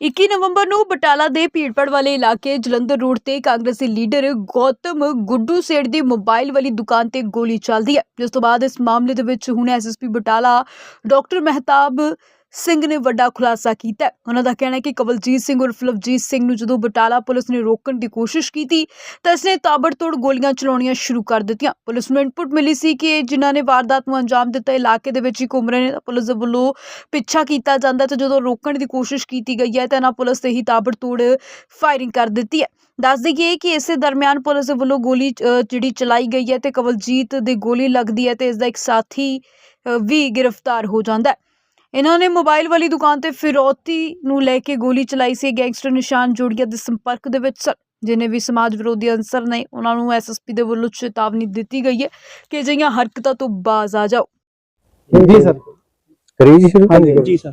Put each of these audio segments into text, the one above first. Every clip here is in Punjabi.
21 ਨਵੰਬਰ ਨੂੰ ਬਟਾਲਾ ਦੇ ਭੀੜਪੜ ਵਾਲੇ ਇਲਾਕੇ ਜਲੰਧਰ ਰੋਡ ਤੇ ਕਾਂਗਰਸੀ ਲੀਡਰ ਗੌਤਮ ਗੁੱਡੂ ਸੇਠ ਦੀ ਮੋਬਾਈਲ ਵਾਲੀ ਦੁਕਾਨ ਤੇ ਗੋਲੀ ਚੱਲਦੀ ਹੈ। ਜਿਸ ਤੋਂ ਬਾਅਦ ਇਸ ਮਾਮਲੇ ਦੇ ਵਿੱਚ ਹੁਣ ਐਸਐਸਪੀ ਬਟਾਲਾ ਡਾਕਟਰ ਮਹਿਤਾਬ ਸਿੰਘ ਨੇ ਵੱਡਾ ਖੁਲਾਸਾ ਕੀਤਾ ਉਹਨਾਂ ਦਾ ਕਹਿਣਾ ਹੈ ਕਿ ਕਵਲਜੀਤ ਸਿੰਘ ਉਰਫ ਲਵਜੀਤ ਸਿੰਘ ਨੂੰ ਜਦੋਂ ਬਟਾਲਾ ਪੁਲਿਸ ਨੇ ਰੋਕਣ ਦੀ ਕੋਸ਼ਿਸ਼ ਕੀਤੀ, ਤਾਂ ਇਸ ਇਸਨੇ ਤਾਬੜਤੋੜ ਗੋਲੀਆਂ ਚਲਾਉਣੀਆਂ ਸ਼ੁਰੂ ਕਰ ਦਿੱਤੀਆਂ। ਪੁਲਿਸ ਨੂੰ ਇਨਪੁਟ ਮਿਲੀ ਸੀ ਕਿ ਜਿਨ੍ਹਾਂ ਨੇ ਵਾਰਦਾਤ ਨੂੰ ਅੰਜਾਮ ਦਿੱਤਾ, ਇਲਾਕੇ ਦੇ ਵਿੱਚ ਹੀ ਘੁੰਮ ਰਹੇ ਨੇ ਤਾਂ ਪੁਲਿਸ ਦੇ ਵੱਲੋਂ ਪਿੱਛਾ ਕੀਤਾ ਜਾਂਦਾ ਹੈ ਤੇ ਜਦੋਂ ਰੋਕਣ ਦੀ ਕੋਸ਼ਿਸ਼ ਕੀਤੀ ਗਈ ਹੈ, ਤਾਂ ਇਹਨਾਂ ਪੁਲਿਸ ਤੇ ਹੀ ਤਾਬੜਤੋੜ ਫਾਇਰਿੰਗ ਕਰ ਦਿੱਤੀ ਹੈ। ਦੱਸ ਦਈਏ ਕਿ ਇਸੇ ਦਰਮਿਆਨ ਪੁਲਿਸ ਵੱਲੋਂ ਗੋਲੀ ਜਿਹੜੀ ਚਲਾਈ ਗਈ ਹੈ ਤੇ ਕਵਲਜੀਤ ਦੇ ਗੋਲੀ ਲੱਗਦੀ ਹੈ ਤੇ ਇਸ ਦਾ ਇੱਕ ਸਾਥੀ ਵੀ ਗ੍ਰਿਫਤਾਰ ਹੋ ਜਾਂਦਾ ਹੈ। ਇਹਨਾਂ ਨੇ ਮੋਬਾਈਲ ਵਾਲੀ ਦੁਕਾਨ ਤੇ ਫਿਰੌਤੀ ਨੂੰ ਲੈ ਕੇ ਗੋਲੀ ਚਲਾਈ ਸੀ। ਗੈਂਗਸਟਰ ਨਿਸ਼ਾਨ ਜੋੜੀਆ ਦੇ ਸੰਪਰਕ ਦੇ ਵਿੱਚ ਜਿਨੇ ਵੀ ਸਮਾਜ ਵਿਰੋਧੀ ਅਨਸਰ ਨੇ ਉਹਨਾਂ ਨੂੰ ਐਸਐਸਪੀ ਦੇ ਵੱਲੋਂ ਚੇਤਾਵਨੀ ਦਿੱਤੀ ਗਈ ਹੈ ਕਿ ਅਜਿਹੀਆਂ ਹਰਕਤਾਂ ਤੋਂ ਬਾਜ਼ ਆ ਜਾਓ। ਜੀ ਸਰ। ਕਰੀ ਜੀ ਸ਼ੁਰੂ? ਹਾਂਜੀ ਜੀ ਸਰ।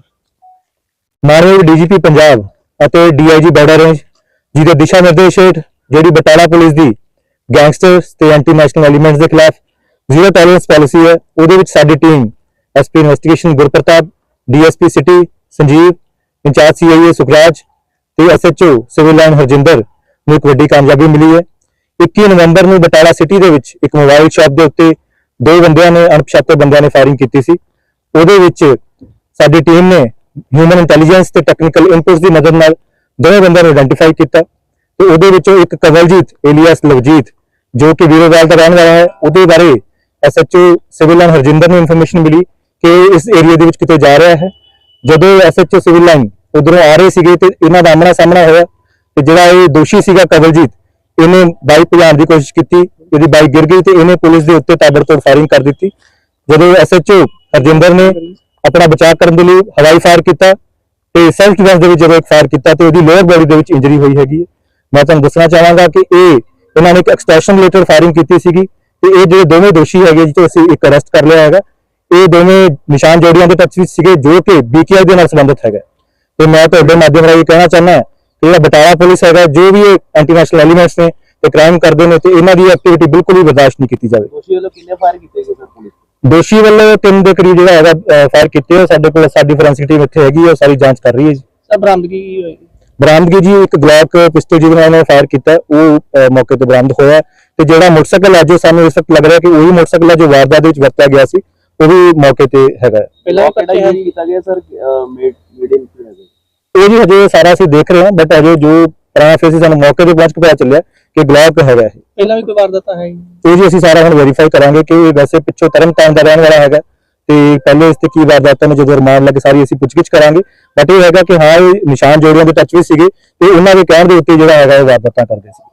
ਮਾਨਯੋਗ ਡੀਜੀਪੀ ਪੰਜਾਬ ਅਤੇ ਡੀਆਈਜੀ ਬਾਰਡਰ ਰੇਂਜ ਜੀ ਦੇ ਦਿਸ਼ਾ ਨਿਰਦੇਸ਼ ਹੇਠ ਜਿਹੜੀ ਬਟਾਲਾ ਪੁਲਿਸ ਦੀ ਗੈਂਗਸਟਰਸ ਤੇ ਐਂਟੀ ਨੈਸ਼ਨਲ ਐਲੀਮੈਂਟਸ ਦੇ ਖਿਲਾਫ ਜ਼ੀਰੋ ਟੋਲਰੈਂਸ ਪਾਲਿਸੀ ਹੈ ਉਹਦੇ ਵਿੱਚ ਸਾਡੀ team SP investigation Gurpartap DSP city, Sanjeev, incharge CIA Sukhraj ਤੇ ਐਸਐਚਓ ਸਿਵਲ ਲਾਈਨ ਹਰਜਿੰਦਰ ਨੂੰ ਇੱਕ ਵੱਡੀ ਕਾਮਯਾਬੀ ਮਿਲੀ ਹੈ। 21 ਨਵੰਬਰ ਨੂੰ ਬਟਾਲਾ ਸਿਟੀ ਦੇ ਵਿੱਚ ਇੱਕ ਮੋਬਾਈਲ ਸ਼ਾਪ ਦੇ ਉੱਤੇ ਦੋ ਬੰਦਿਆਂ ਨੇ, ਅਣਪਛਾਤੇ ਬੰਦਿਆਂ ਨੇ ਫਾਇਰਿੰਗ ਕੀਤੀ ਸੀ। ਉਹਦੇ ਵਿੱਚ ਸਾਡੀ ਟੀਮ ਨੇ ਹਿਊਮਨ ਇੰਟੈਲੀਜੈਂਸ ਤੇ ਟੈਕਨੀਕਲ ਇਨਪੁਟਸ ਦੀ ਮਦਦ ਨਾਲ ਦੋਵੇਂ ਬੰਦਿਆਂ ਨੂੰ ਆਇਡੈਂਟੀਫਾਈ ਕੀਤਾ ਤੇ ਉਹਦੇ ਵਿੱਚੋਂ ਇੱਕ ਕਵਲਜੀਤ ਏਲੀਅਸ ਲਵਜੀਤ, ਜੋ ਕਿ ਵੀਰੋਵਾਲ ਦਾ ਰਹਿਣ ਵਾਲਾ ਹੈ, ਉਹਦੇ ਬਾਰੇ ਐਸਐਚਓ ਸਿਵਲ ਲਾਈਨ ਹਰਜਿੰਦਰ ਨੂੰ ਇਨਫੋਰਮੇਸ਼ਨ ਮਿਲੀ। ਕਿ ਇਸ ਏਰੀਆ ਦੇ ਵਿੱਚ ਕਿਤੇ ਜਾ ਰਿਹਾ ਹੈ। ਜਦੋਂ ਐਸਐਚਓ ਸਿਵਲ ਲਾਈਨ ਉਧਰੋਂ ਆ ਰਹੇ ਸੀਗੇ ਤੇ ਇਹਨਾਂ ਦਾ ਆਮਣਾ ਸਾਹਮਣਾ ਹੋਇਆ ਤੇ ਜਿਹੜਾ ਇਹ ਦੋਸ਼ੀ ਸੀਗਾ ਕਵਲਜੀਤ, ਇਹਨੇ ਬਾਈਕ ਭਜਾਉਣ ਦੀ ਕੋਸ਼ਿਸ਼ ਕੀਤੀ, ਇਹਦੀ ਬਾਈਕ ਗਿਰ ਗਈ ਤੇ ਇਹਨੇ ਪੁਲਿਸ ਦੇ ਉੱਤੇ ਤਾਬੜਤੋੜ ਫਾਇਰਿੰਗ ਕਰ ਦਿੱਤੀ। ਜਦੋਂ ਐਸਐਚਓ ਹਰਜਿੰਦਰ ਨੇ ਆਪਣਾ ਬਚਾਅ ਕਰਨ ਦੇ ਲਈ ਹਵਾਈ ਫਾਇਰ ਕੀਤਾ ਤੇ ਸੈਲਫ ਡਿਫੈਂਸ ਦੇ ਵਿੱਚ ਜਦੋਂ ਇੱਕ ਫਾਇਰ ਕੀਤਾ ਤੇ ਉਹਦੀ ਲੋਅਰ ਬੋਡੀ ਦੇ ਵਿੱਚ ਇੰਜਰੀ ਹੋਈ ਹੈਗੀ ਹੈ। ਮੈਂ ਤੁਹਾਨੂੰ ਦੱਸਣਾ ਚਾਹਾਂਗਾ ਕਿ ਇਹ ਇਹਨਾਂ ਨੇ ਇੱਕ ਐਕਸਟ੍ਰੈਸ਼ਨ ਰਿਲੇਟਡ ਫਾਇਰਿੰਗ ਕੀਤੀ ਸੀਗੀ ਤੇ ਇਹ ਜਿਹੜੇ ਦੋਵੇਂ ਦੋਸ਼ੀ ਹੈਗੇ ਜਿੱਥੇ ਅਸੀਂ ਇੱਕ ਅਰੈਸਟ ਕਰ ਲਿਆ ਹੈਗਾ ਇਹ ਦੋਵੇਂ ਨਿਸ਼ਾਨ ਜੋੜੀਆਂ ਦੇ ਵਿੱਚ ਸੀਗੇ ਜੋ ਕਿ ਬੀਕੇਆਈ ਦੇ ਨਾਲ ਸੰਬੰਧਿਤ ਹੈਗਾ। ਤੇ ਮੈਂ ਤੁਹਾਡੇ ਮਾਧਿਅਮ ਰਾਹੀਂ ਕਹਿਣਾ ਚਾਹੁੰਦਾ ਕਿ ਜਿਹੜਾ ਬਟਾਲਾ ਪੁਲਿਸ ਹੈਗਾ ਜੋ ਵੀ ਇਹ ਐਂਟੀ ਨੈਸ਼ਨਲ ਐਲੀਮੈਂਟਸ ਨੇ ਤੇ ਕ੍ਰਾਈਮ ਕਰਦੇ ਨੇ ਤੇ ਇਹਨਾਂ ਦੀ ਐਕਟੀਵਿਟੀ ਬਿਲਕੁਲ ਵੀ ਬਰਦਾਸ਼ਤ ਨਹੀਂ ਕੀਤੀ ਜਾਵੇ। ਦੋਸ਼ੀ ਵੱਲੋਂ ਕਿੰਨੇ ਫਾਇਰ ਕੀਤੇ ਗਏ ਸਰ ਪੁਲਿਸ ਦੋਸ਼ੀ ਵੱਲੋਂ ਤਿੰਨ ਦੇ ਕਰੀਬ ਜਿਹੜਾ ਹੈਗਾ ਫਾਇਰ ਕੀਤੇ ਆ। ਸਾਡੇ ਕੋਲ ਸਾਡੀ ਫੋਰੈਂਸਿਕ ਟੀਮ ਇੱਥੇ ਹੈਗੀ ਹੈ ਸਾਰੀ ਜਾਂਚ ਕਰ ਰਹੀ ਹੈ ਜੀ। ਸਰ ਬਰਾਮਦਗੀ ਕੀ ਹੋਈ? ਬਰਾਮਦਗੀ ਜੀ ਇੱਕ ਗਲੌਕ ਪਿਸਟਲ ਜਿਹਦੇ ਨਾਲ ਉਹਨੇ ਫਾਇਰ ਕੀਤਾ ਹੈ, ਉਹ ਮੌਕੇ ਤੇ ਬਰਾਮਦ ਹੋਇਆ। ਹੈ ਤੇ ਜਿਹੜਾ ਮੋਟਰਸਾਈਕਲ ਹੈ ਜੋ ਸਾਨੂੰ ਇਸ ਵਕਤ ਲੱਗ ਰਿਹਾ ਕਿ ਉਹੀ ਮੋਟਰਸਾਈਕਲ ਹੈ ਜੋ ਵਾਰਦਾਤ ਦੇ ਵਿੱਚ ਵਰਤਿਆ ਗਿਆ ਸੀ ਉਹ ਵੀ ਮੌਕੇ ਤੇ ਹੈਗਾ ਹੈ। ਪਹਿਲਾਂ ਕਿਹੜਾ ਯੂਜ਼ ਕੀਤਾ ਗਿਆ ਸਰ ਮੇਡ ਮੀਡੀਅਮ ਇਹ ਜੀ ਹਜੇ ਸਾਰਾ ਅਸੀਂ ਦੇਖ ਰਹੇ ਹਾਂ ਬਟ ਹਜੇ ਜੋ ਪੁਰਾਣਾ ਫੇਸ ਸਾਨੂੰ ਮੌਕੇ ਤੇ ਪਹੁੰਚ ਕੇ ਪਤਾ ਚੱਲਿਆ ਕਿ ਗਲੌਕ ਹੈਗਾ ਇਹ। ਪਹਿਲਾਂ ਵੀ ਕੋਈ ਵਾਰਦਾਤ ਹੈ ਇਹ ਜੀ ਅਸੀਂ ਸਾਰਾ ਹੁਣ ਵੈਰੀਫਾਈ ਕਰਾਂਗੇ ਕਿ ਇਹ ਵੈਸੇ ਪਿੱਛੋਂ ਤਰਨਤਾਰਨ ਦਾ ਰਹਿਣ ਵਾਲਾ ਹੈਗਾ ਤੇ ਪਹਿਲੇ ਇਸ ਤੇ ਕੀ ਵਾਰਦਾਤਾਂ ਨੇ ਜਦੋਂ ਰਿਮਾਂਡ ਲੱਗੇ ਸਾਰੀ ਅਸੀਂ ਪੁੱਛਗਿੱਛ ਕਰਾਂਗੇ। ਬਟ ਇਹ ਹੈਗਾ ਕਿ ਹਾਂ ਇਹ ਨਿਸ਼ਾਨ ਜੋੜੀਆਂ ਦੇ ਟੱਚ ਵੀ ਸੀਗੇ ਤੇ ਉਹਨਾਂ ਦੇ ਕਹਿਣ ਦੇ ਉੱਤੇ ਜਿਹੜਾ ਹੈਗਾ ਇਹ ਵਾਰਦਾਤਾਂ ਕਰਦੇ ਸੀ।